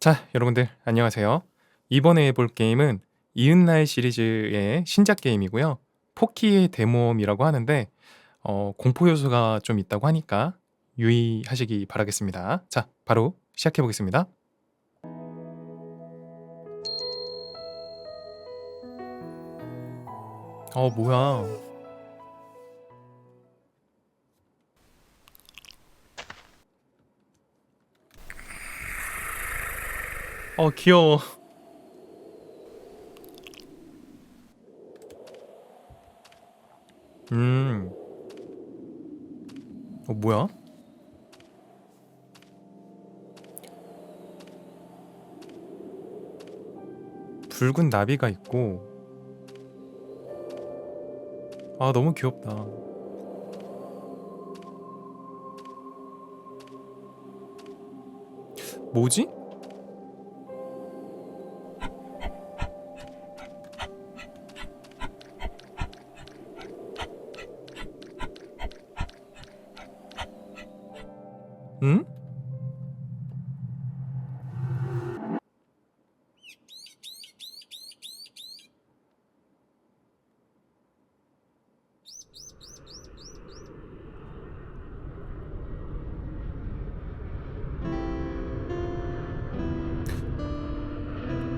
자, 여러분들 안녕하세요. 이번에 해볼 게임은 이은날 시리즈의 신작 게임이고요. 포키의 대모험이라고 하는데 어, 공포 요소가 좀 있다고 하니까 유의하시기 바라겠습니다. 자, 바로 시작해 보겠습니다. 어, 뭐야? 어, 귀여워. 음. 어, 뭐야? 붉은 나비가 있고. 아, 너무 귀엽다. 뭐지? 응?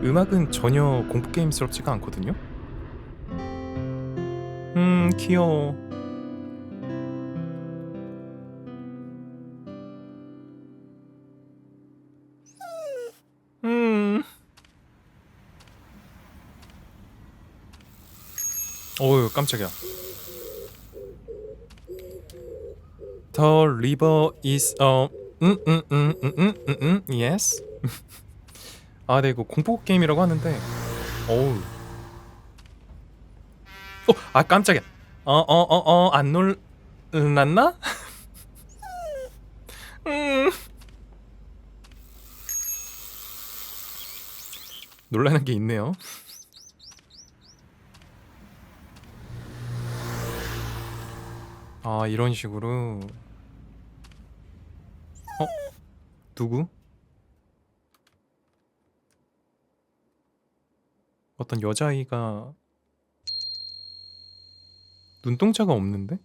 음악은 전혀 공포 게임스럽지가 않거든요. 음, 귀여워. 어우, 깜짝이야. The river is a 음, 음, 음, 음, 음, yes. 아, 네, 이거 공포 게임이라고 하는데, 어우. 어, 아, 깜짝이야. 어, 어, 어, 어, 안 놀랐나? 음. 놀라는 게 있네요. 아, 이런 식으로. 어? 누구? 어떤 여자아이가 눈동자가 없는데?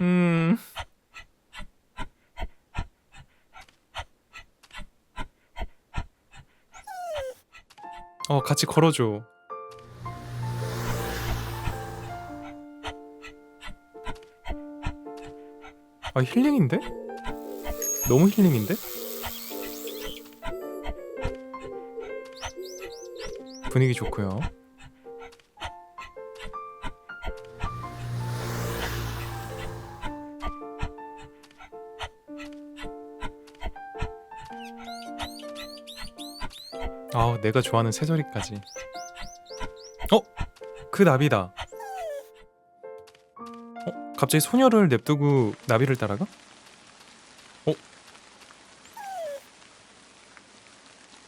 음. 어, 같이 걸어줘. 아, 힐링인데? 너무 힐링인데? 분위기 좋고요. 아, 내가 좋아하는 새소리까지. 어? 그 나비다. 어? 갑자기 소녀를 냅두고 나비를 따라가? 어?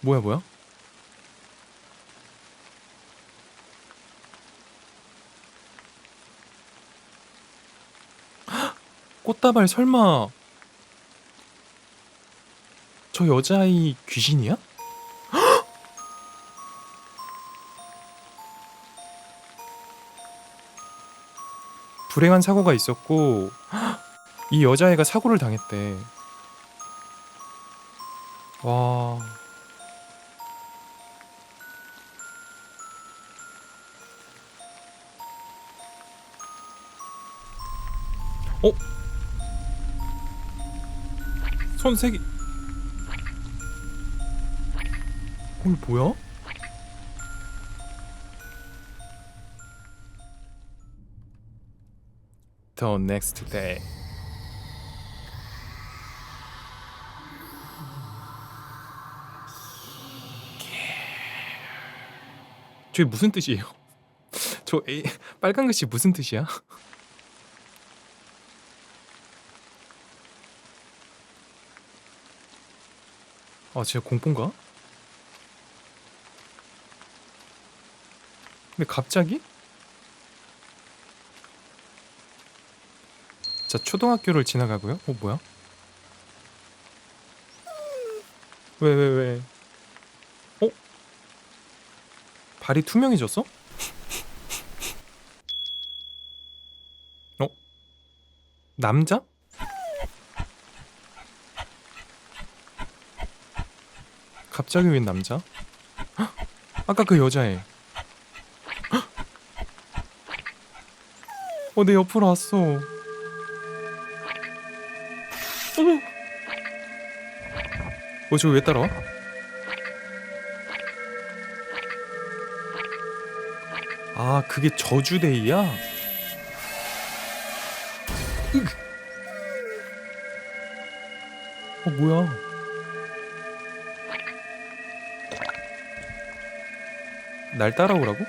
뭐야 뭐야? 헉! 꽃다발 설마 저 여자아이 귀신이야? 불행한 사고가 있었고 이 여자애가 사고를 당했대. 와. 어? 손색이 어, 이거 뭐야? The next day. 저게 무슨 뜻이에요? 저 A, 빨간 글씨 무슨 뜻이야? 아, 진짜 공포인가? 근데 갑자기? 자 초등학교를 지나가고요. 어 뭐야? 왜왜 왜, 어? 발이 투명해졌어? 어? 남자? 갑자기 웬 남자? 헉! 아까 그 여자애. 헉! 어, 내 옆으로 왔어. 어머. 어, 저거 왜 따라와? 아, 그게 저주데이야? 어, 뭐야? 날 따라오라고?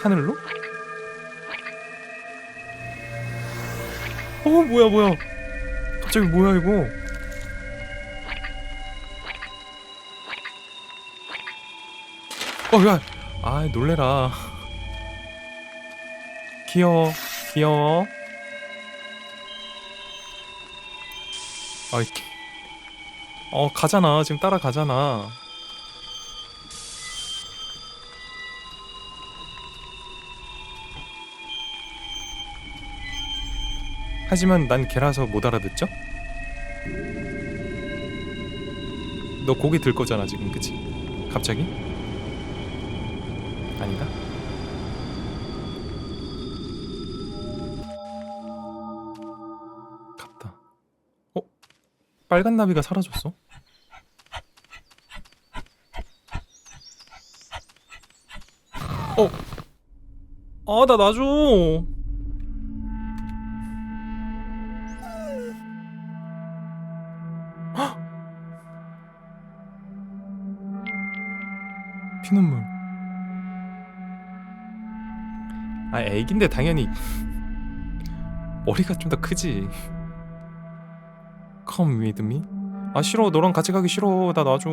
하늘로? 어 뭐야 뭐야. 갑자기 뭐야 이거? 어야. 아 놀래라. 귀여워 귀여워. 아이 어 가잖아. 지금 따라가잖아 하지만 난 개라서 못 알아듣죠? 너 고개 들 거잖아 지금 그치? 갑자기? 아닌가? 갔다 어? 빨간 나비가 사라졌어? 어? 아나 놔줘 피눈물. 아 애긴데 당연히 머리가 좀 더 크지. Come with me. 아 싫어 너랑 같이 가기 싫어 나 놔줘.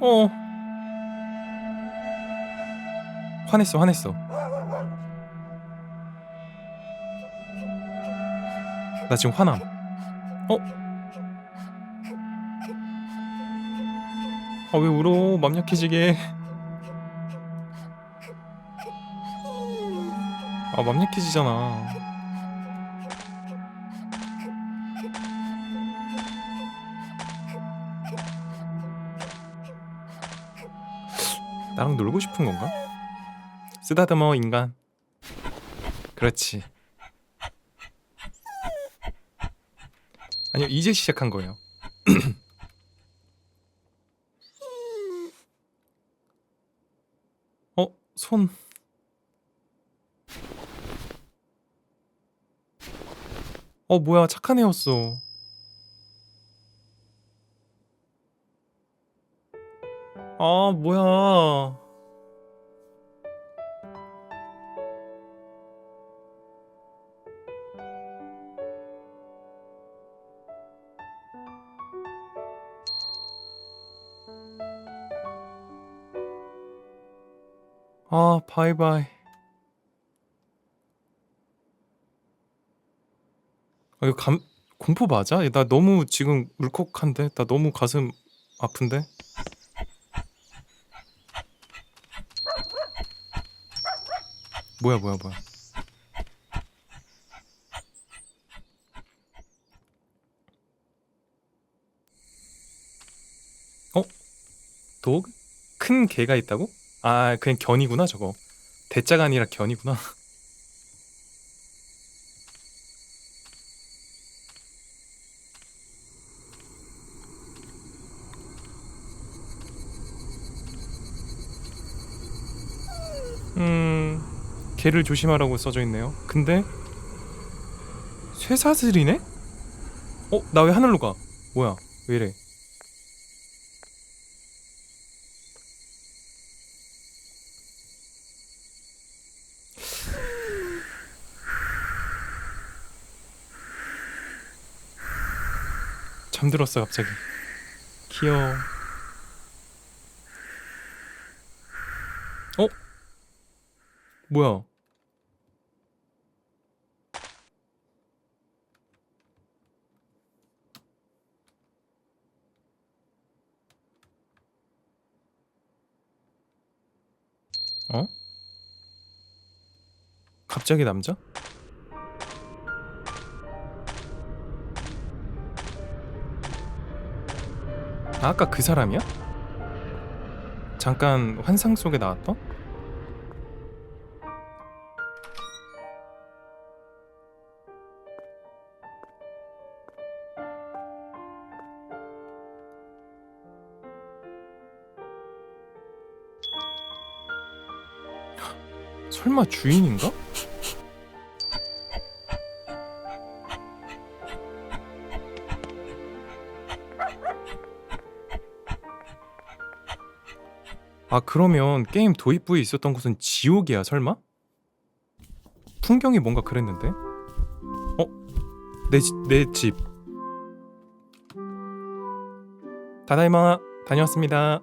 어. 화냈어 화냈어. 나 지금 화남. 어? 아 왜 울어? 맘 약해지게. 아맘 약해지잖아. 나랑 놀고 싶은 건가? 쓰다듬어 인간. 그렇지. 아니요 이제 시작한 거예요 어? 손. 어 뭐야. 착한 애였어. 아 뭐야 바이바이 아 이거 감 공포 맞아? 나 너무 지금 울컥한데? 나 너무 가슴 아픈데? 뭐야 뭐야 뭐야 어? 독? 큰 개가 있다고? 아 그냥 견이구나 저거 대자가 아니라 견이구나 음 개를 조심하라고 써져 있네요 근데 쇠사슬이네? 어? 나 왜 하늘로 가? 뭐야 왜 이래 잠들었어 갑자기 귀여워 어? 뭐야? 어? 갑자기 남자? 아, 아까 그 사람이야? 잠깐 환상 속에 나왔던? 설마 주인인가? 아 그러면 게임 도입부에 있었던 곳은 지옥이야 설마? 풍경이 뭔가 그랬는데? 어? 내, 집- 내 집. 다다이마 다녀왔습니다.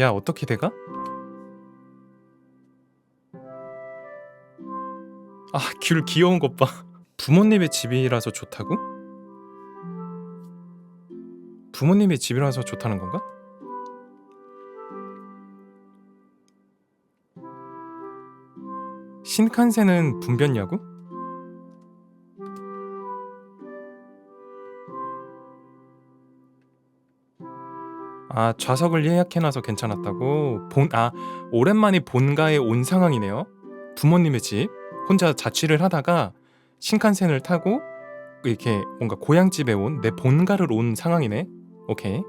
야 어떻게 돼가? 아 귤 귀여운 것 봐. 부모님의 집이라서 좋다고? 부모님의 집이라서 좋다는 건가? 신칸센은 붐볐냐고? 아 좌석을 예약해놔서 괜찮았다고? 본, 아 오랜만에 본가에 온 상황이네요 부모님의 집 혼자 자취를 하다가 신칸센을 타고 이렇게 뭔가 고향집에 온 내 본가를 온 상황이네. 오케이.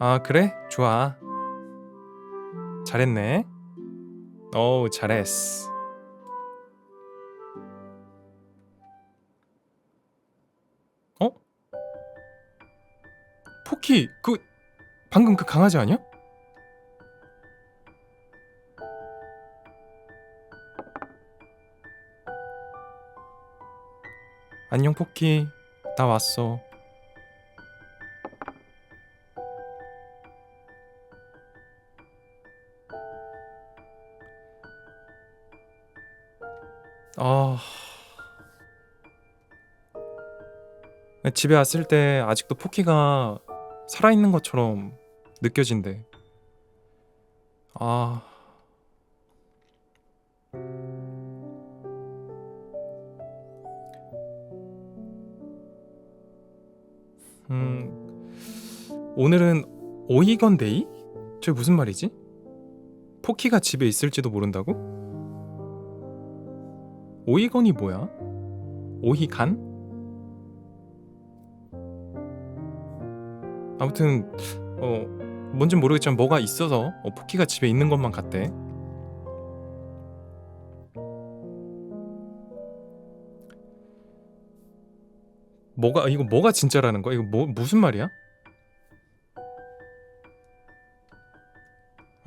아 그래? 좋아. 잘했네. 어우 잘했어. 어? 포키 그 방금 그 강아지 아니야? 안녕 포키. 나 왔어. 아. 집에 왔을 때 아직도 포키가 살아있는 것처럼 느껴진대. 아 오늘은 오이건 데이? 저게 무슨 말이지? 포키가 집에 있을지도 모른다고? 오이건이 뭐야? 오이간? 아무튼 어 뭔진 모르겠지만 뭐가 있어서 어, 포키가 집에 있는 것만 같대. 뭐가 이거 뭐가 진짜라는 거야? 이거 뭐 무슨 말이야?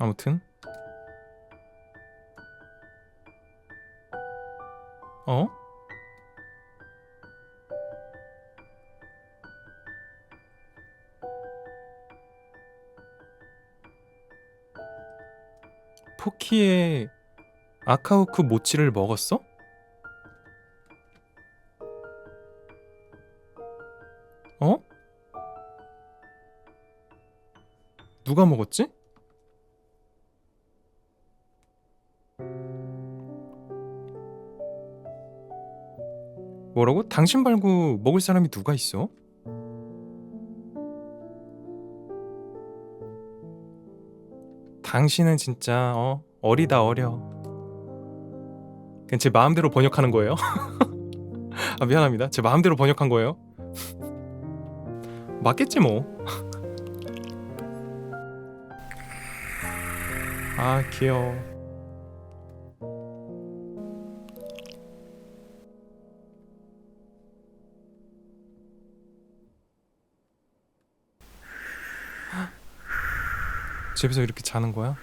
아무튼 어? 포키의 아카우크 모찌를 먹었어? 어? 누가 먹었지? 뭐라고? 당신 말고 먹을 사람이 누가 있어? 당신은 진짜 어 어리다 어려. 그냥 제 마음대로 번역하는 거예요. 아 미안합니다. 제 마음대로 번역한 거예요. 맞겠지 뭐. 아 귀여워. 집에서 이렇게 자는 거야?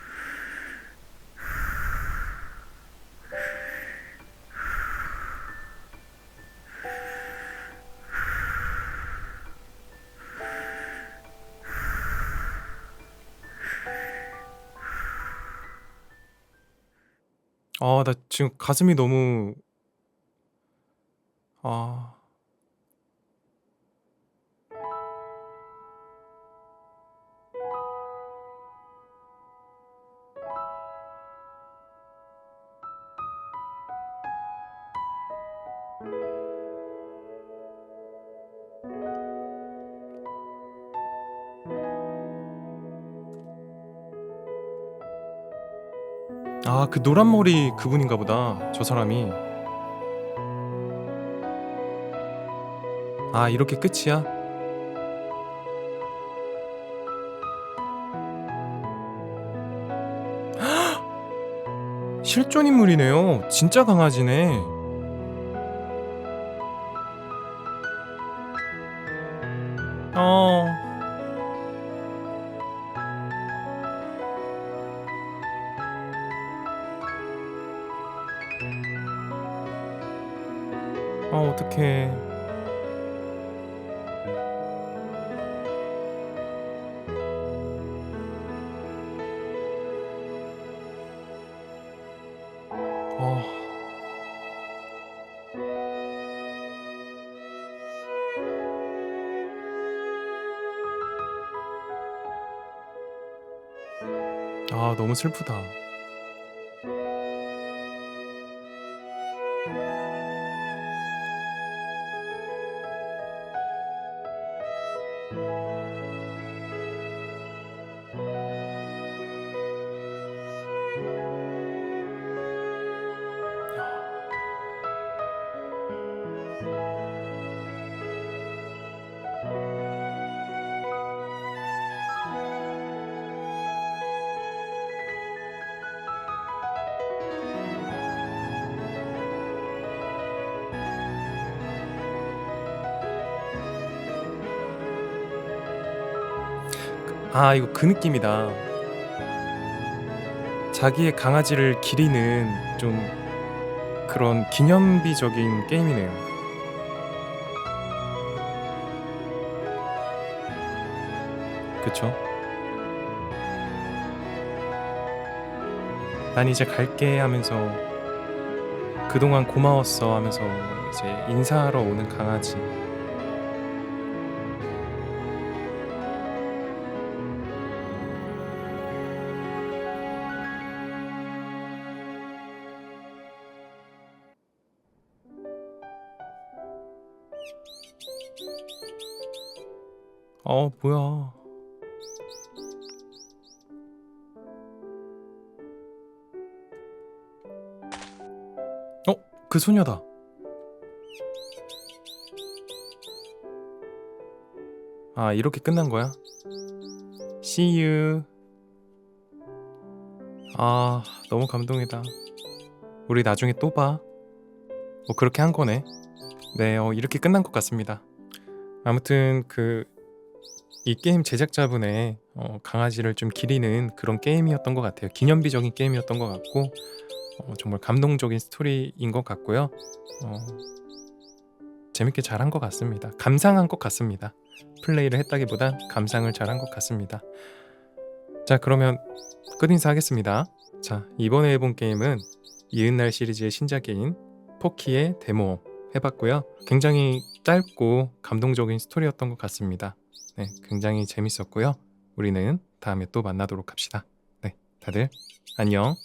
아, 나 지금 가슴이 너무 아. 아 그 노란 머리 그분인가 보다. 저 사람이. 아 이렇게 끝이야? 실존 인물이네요. 진짜 강아지네. 아 어떡해. 어. 아 너무 슬프다. Música 아 이거 그 느낌이다. 자기의 강아지를 기리는 좀 그런 기념비적인 게임이네요. 그쵸? "난 이제 갈게." 하면서 "그동안 고마웠어." 하면서 이제 인사하러 오는 강아지. 어 뭐야. 어 그 소녀다. 아 이렇게 끝난 거야? See you. 아 너무 감동이다. 우리 나중에 또 봐. 뭐 그렇게 한 거네. 네 어 이렇게 끝난 것 같습니다. 아무튼 그 이 게임 제작자분의 어 강아지를 좀 기리는 그런 게임이었던 것 같아요. 기념비적인 게임이었던 것 같고 어 정말 감동적인 스토리인 것 같고요. 어 재밌게 잘한 것 같습니다. 감상한 것 같습니다. 플레이를 했다기보단 감상을 잘한 것 같습니다. 자 그러면 끝 인사 하겠습니다. 자 이번에 해본 게임은 이은날 시리즈의 신작인 포키의 데모 해 봤고요. 굉장히 짧고 감동적인 스토리였던 것 같습니다. 네 굉장히 재밌었고요. 우리는 다음에 또 만나도록 합시다. 네 다들 안녕.